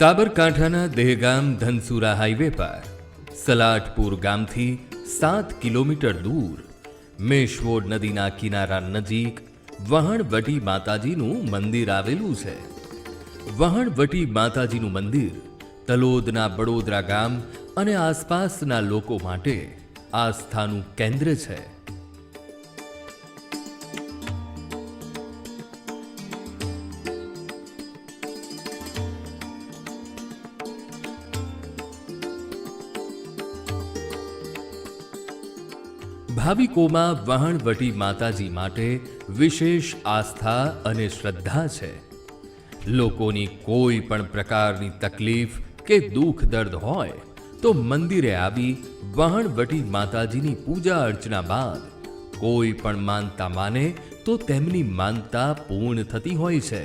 સાબરકાંઠાના દેહગામ ધનસુરા હાઈવે પર સલાટપુર ગામથી સાત કિલોમીટર દૂર મેશવોડ નદીના કિનારા નજીક વહણવટી માતાજીનું મંદિર આવેલું છે. વહણવટી માતાજીનું મંદિર તલોદના બડોદરા ગામ અને આસપાસના લોકો માટે આસ્થાનું કેન્દ્ર છે. ભાવિકોમાં વહાણવટી માતાજી માટે વિશેષ આસ્થા અને શ્રદ્ધા છે. લોકોની કોઈ પણ પ્રકારની તકલીફ કે દુઃખ દર્દ હોય, તો મંદિરે આવી વહણવટી માતાજીની પૂજા અર્ચના બાદ કોઈ પણ માનતા માને, તો તેમની માનતા પૂર્ણ થતી હોય છે.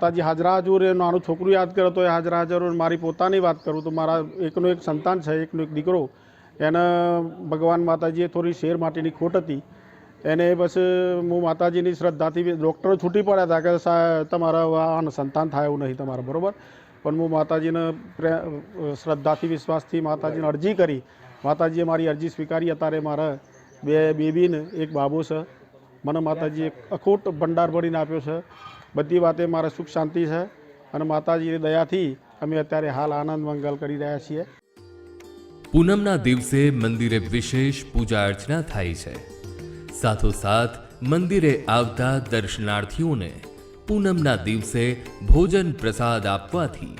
તાજી હાજરા હજુ એ નાનું છોકરું યાદ કરે તો એ હાજરા હાજર મારી પોતાની વાત કરું તો મારા એકનો એક સંતાન છે, એકનો એક દીકરો. એને ભગવાન માતાજીએ થોડી શેર માટેની ખોટ હતી. એને બસ હું માતાજીની શ્રદ્ધાથી ડૉક્ટરો છૂટી પડ્યા હતા કે તમારા આનું સંતાન થાય એવું નહીં તમારા, બરાબર? પણ હું માતાજીને પ્રે, શ્રદ્ધાથી, વિશ્વાસથી માતાજીને અરજી કરી. માતાજીએ મારી અરજી સ્વીકારી. અત્યારે મારા બે બેબીને એક બાબો છે. મને માતાજીએ અખૂટ ભંડાર ભરીને આપ્યો છે. બધી વાતે મારે સુખ શાંતિ છે અને માતાજીની દયાથી અમે અત્યારે હાલ આનંદ મંગલ કરી રહ્યા છીએ. પૂનમના દિવસે મંદિરે વિશેષ પૂજા અર્ચના થાય છે. સાથોસાથ મંદિરે આવતા દર્શનાર્થીઓને પૂનમના દિવસે ભોજન પ્રસાદ આપવાથી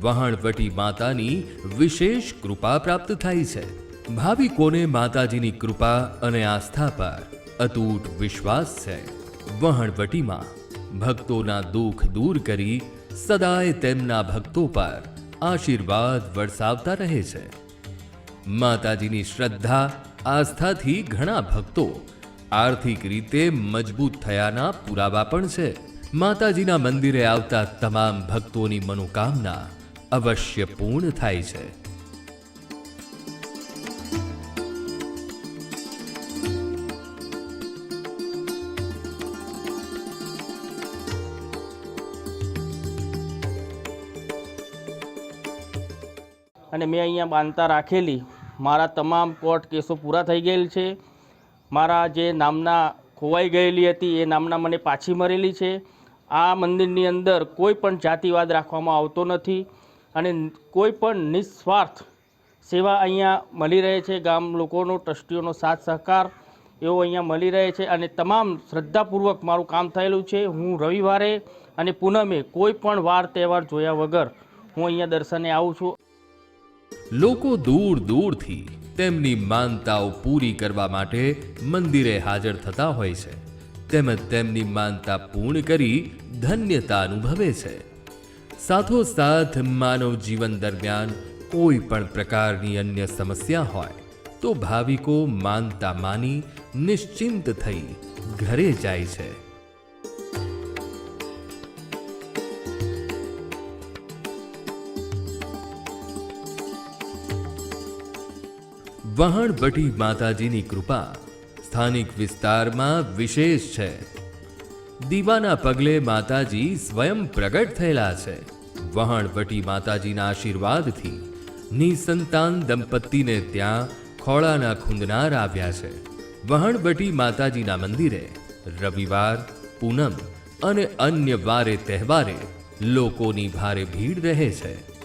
વહાણવટી માતાની વિશેષ કૃપા પ્રાપ્ત થાય છે. ભાવિકોને માતાજીની કૃપા અને આસ્થા પર અતૂટ વિશ્વાસ છે. વહાણવટીમાં ભક્તોના દુઃખ દૂર કરી સદાય તેમના ભક્તો પર આશીર્વાદ વરસાવતા રહે છે. માતાજીની શ્રદ્ધા, આસ્થાથી ઘણા ભક્તો આર્થિક રીતે મજબૂત થયાના પુરાવા પણ છે. માતાજીના મંદિરે આવતા તમામ ભક્તોની મનોકામના અવશ્ય પૂર્ણ થાય છે. અને મેં અહીંયા બાંધતા રાખેલી. મારા તમામ કોર્ટ કેસો પૂરા થઈ ગયેલ છે. મારા જે નામના ખોવાઈ ગયેલી હતી, એ નામના મને પાછી મળેલી છે. આ મંદિરની અંદર કોઈ પણ જાતિવાદ રાખવામાં આવતો નથી અને કોઈ પણ નિસ્વાર્થ સેવા અહીંયા મળી રહે છે. ગામ લોકોનો, ટ્રસ્ટીઓનો સાથ સહકાર એવો અહીંયા મળી રહે છે અને તમામ શ્રદ્ધાપૂર્વક મારું કામ થયેલું છે. હું રવિવારે અને પૂનમે કોઈ પણ વાર તહેવાર જોયા વગર હું અહીંયા દર્શને આવું છું. લોકો દૂર દૂરથી તેમની માનતાઓ પૂરી કરવા માટે મંદિરે હાજર થતા હોય છે. તેમજ તેમની માનતા પૂર્ણ કરી ધન્યતા અનુભવે છે. સાથોસાથ માનવ જીવન દરમિયાન કોઈ પણ પ્રકારની અન્ય સમસ્યા હોય, તો ભાવિકો માનતા માની નિશ્ચિંત થઈ ઘરે જાય છે. વહાણવટી માતાજીની કૃપા સ્થાનિક વિસ્તારમાં વિશેષ છે. દીવાના પગલે માતાજી સ્વયં પ્રગટ થયેલા છે. વહાણવટી માતાજીના આશીર્વાદથી નિસંતાન દંપતીને ત્યાં ખોળાના ખૂંદનાર આવ્યા છે. વહાણવટી માતાજીના મંદિરે રવિવાર, પૂનમ અને અન્ય વારે તહેવારે લોકોની ભારે ભીડ રહે છે.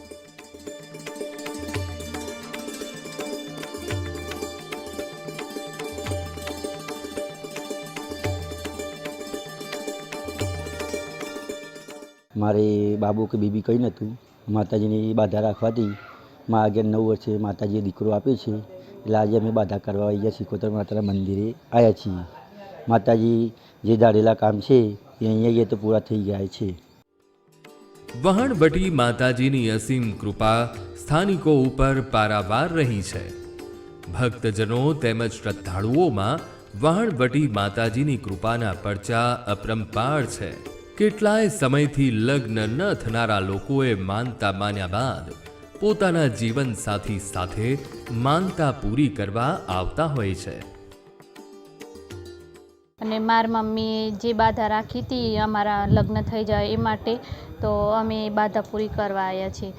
મારે બાબુ કે બીબી કંઈ નહોતું. માતાજીની બાધા રાખવાથી મા આગળ નવ વર્ષે માતાજીએ દીકરો આપ્યો છે. એટલે આજે અમે બાધા કરવા અહીંયા શિકોતર માતાના મંદિરે આવ્યા છીએ. માતાજી જે ધારેલા કામ છે એ અહીંયા તો પૂરા થઈ ગયા છે. વહાણવટી માતાજીની અસીમ કૃપા સ્થાનિકો ઉપર પારાવાર રહી છે. ભક્તજનો તેમજ શ્રદ્ધાળુઓમાં વહાણવટી માતાજીની કૃપાના પરચા અપરંપાર છે. કેટલાય સમયથી લગ્ન ન થનારા લોકોએ માનતા માન્યા બાદ પોતાના જીવન સાથી માનતા પૂરી કરવા આવતા હોય છે. અને માર મમ્મીએ જે બાધા રાખી હતી અમારા લગ્ન થઈ જાય એ માટે તો અમે એ બાધા પૂરી કરવા આવ્યા છીએ.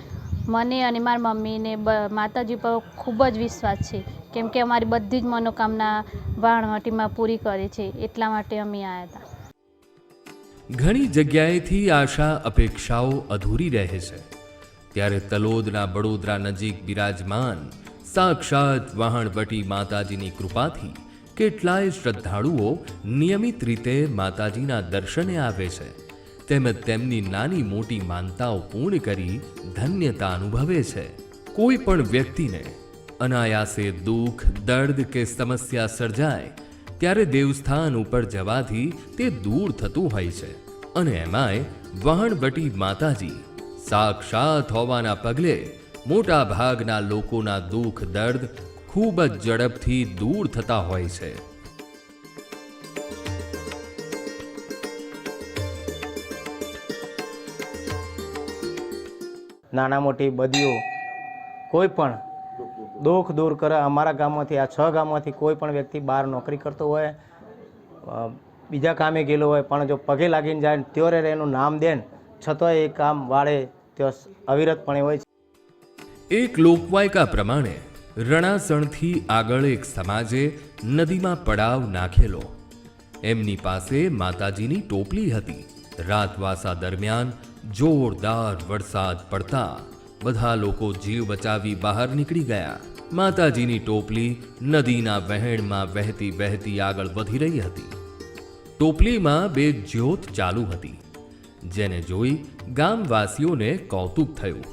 મને અને મારી મમ્મીને માતાજી પર ખૂબ જ વિશ્વાસ છે. કેમ કે અમારી બધી જ મનોકામના વાણવટીમાં પૂરી કરે છે. એટલા માટે અમે આવ્યા હતા. ઘણી જગ્યાએથી આશા અપેક્ષાઓ અધૂરી રહે છે. ત્યારે તલોદના બડોદરા નજીક બિરાજમાન, સાક્ષાત વહાણવટી માતાજીની કૃપાથી કેટલાય શ્રદ્ધાળુઓ નિયમિત રીતે માતાજીના દર્શને આવે છે. તેમજ તેમની નાની મોટી માનતાઓ પૂર્ણ કરી ધન્યતા અનુભવે છે. કોઈ પણ વ્યક્તિને અનાયાસે દુઃખ, દર્દ કે સમસ્યા સર્જાય ત્યારે દેવસ્થાન ઉપર જવાથી તે દૂર થતું હોય છે અને એમાંય વહાણવટી માતાજી સાક્ષાત હોવાના પગલે મોટા ભાગના લોકોના દુઃખ દર્દ ખૂબ જ ઝડપથી દૂર થતા હોય છે. નાના મોટી બદીઓ કોઈ પણ દુઃખ દૂર કરે. અમારા ગામમાંથી, આ છ ગામમાંથી કોઈ પણ વ્યક્તિ બહાર નોકરી કરતો હોય બીજા કામે ગયેલો હોય, પણ જો પગે લાગીને જાય ત્યોરે એનું નામ દે ને છતાંય એ કામ વાળે ત્યાં અવિરતપણે હોય છે. એક લોકવાયકા પ્રમાણે, રણાસણથી આગળ એક સમાજે નદીમાં પડાવ નાખેલો. એમની પાસે માતાજીની ટોપલી હતી. રાતવાસા દરમિયાન જોરદાર વરસાદ પડતા, બધા લોકો જીવ બચાવી બહાર નીકળી ગયા. માતાજીની ટોપલી નદીના વહેણમાં વહેતી વહેતી આગળ વધી રહી હતી. ટોપલીમાં બે જ્યોત ચાલુ હતી, જેને જોઈ ગામવાસીઓને કૌતુક થયું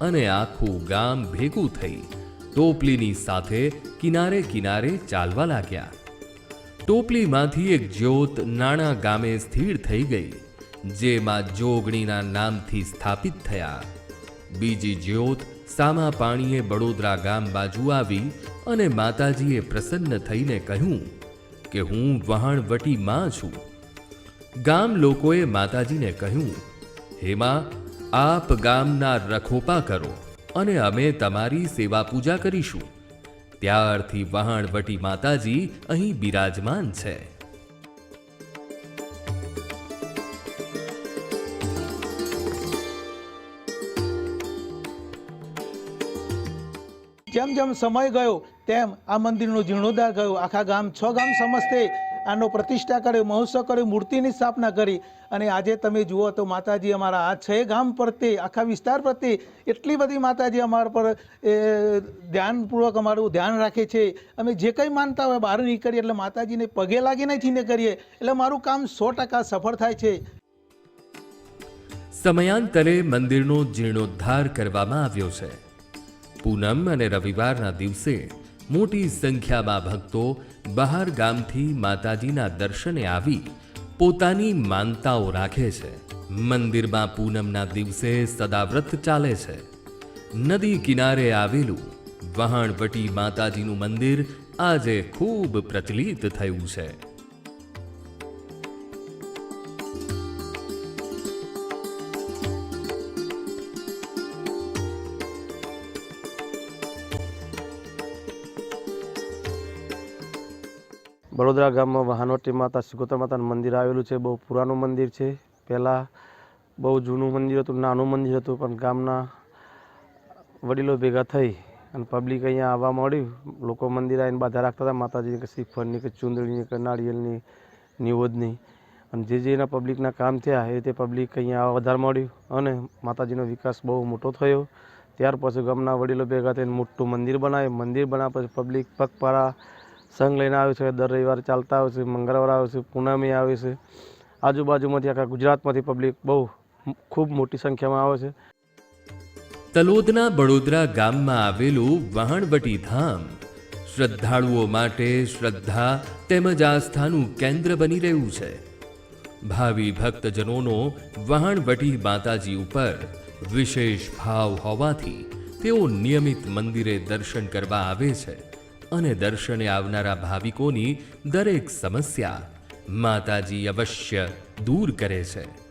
અને આખું ગામ ભેગું થઈ ટોપલીની સાથે કિનારે કિનારે ચાલવા લાગ્યા. ટોપલીમાંથી એક જ્યોત નાણા ગામે સ્થિર થઈ ગઈ, જેમાં જોગણીના નામથી સ્થાપિત થયા. બીજી જ્યોત સામા પાણીએ બડોદરા ગામ બાજુ આવી અને માતાજીએ પ્રસન્ન થઈને કહ્યું કે હું વહાણવટી માં છું. ગામ લોકોએ માતાજીને કહ્યું, હેમાં, આપ ગામના રખોપા કરો અને અમે તમારી સેવા પૂજા કરીશું. ત્યારથી વહાણવટી માતાજી અહીં બિરાજમાન છે. જેમ જેમ સમય ગયો, તેમ આ મંદિરનો જીર્ણોદ્ધાર ગયો આખા ગામ, છ ગામ સમસ્તે આનો પ્રતિષ્ઠા કર્યો મહોત્સવ કર્યો મૂર્તિની સ્થાપના કરી. અને આજે તમે જુઓ તો માતાજી અમારા આ છ ગામ પ્રત્યે, આખા વિસ્તાર પ્રત્યે એટલી બધી માતાજી અમારા પર ધ્યાનપૂર્વક અમારું ધ્યાન રાખે છે. અમે જે કંઈ માનતા હોય બહાર નીકળીએ એટલે માતાજીને પગે લાગીને થઈને કરીએ. એટલે મારું કામ સો ટકા સફળ થાય છે. સમયાંતરે મંદિરનો જીર્ણોદ્ધાર કરવામાં આવ્યો છે. પૂનમ અને રવિવારના દિવસે મોટી સંખ્યામાં ભક્તો બહાર ગામથી માતાજીના દર્શને આવી પોતાની માનતાઓ રાખે છે. મંદિરમાં પૂનમના દિવસે સદાવ્રત ચાલે છે. નદી કિનારે આવેલું વહાણવટી માતાજીનું મંદિર આજે ખૂબ પ્રચલિત થયું છે. બડોદરા ગામમાં વહાનવટી માતા સિકોતર માતાનું મંદિર આવેલું છે. બહુ પુરાનું મંદિર છે. પહેલાં બહુ જૂનું મંદિર હતું, નાનું મંદિર હતું, પણ ગામના વડીલો ભેગા થઈ અને પબ્લિક અહીંયા આવવા મળ્યું. લોકો મંદિર આવીને બાધા રાખતા હતા. માતાજીની કે શ્રીફળની કે ચુંદડીની કે નાળિયેરની, નિવોદની અને જે જે એના પબ્લિકના કામ થયા એ તે પબ્લિક અહીંયા આવવા વધારે મળ્યું અને માતાજીનો વિકાસ બહુ મોટો થયો. ત્યાર પછી ગામના વડીલો ભેગા થઈને મોટું મંદિર બનાવ્યું. મંદિર બનાવ્યા પછી પબ્લિક પગપાળા સંઘ લઈને આવે છે, દર રવિવારે ચાલતા આવે છે, મંગળવાર આવે છે, પૂનમે આવે છે. આજુબાજુમાંથી આખા ગુજરાતમાંથી પબ્લિક બહુ ખૂબ મોટી સંખ્યામાં આવે છે. તલોદના બડોદરા ગામમાં આવેલું વહાણવટી ધામ શ્રદ્ધાળુઓ માટે શ્રદ્ધા તેમજ આસ્થાનું કેન્દ્ર બની રહ્યું છે. ભાવિ ભક્તજનોનો વહાણવટી માતાજી ઉપર વિશેષ ભાવ હોવાથી તેઓ નિયમિત મંદિરે દર્શન કરવા આવે છે. અને દર્શને આવનારા ભાવિકોની દરેક સમસ્યા માતાજી અવશ્ય દૂર કરે છે.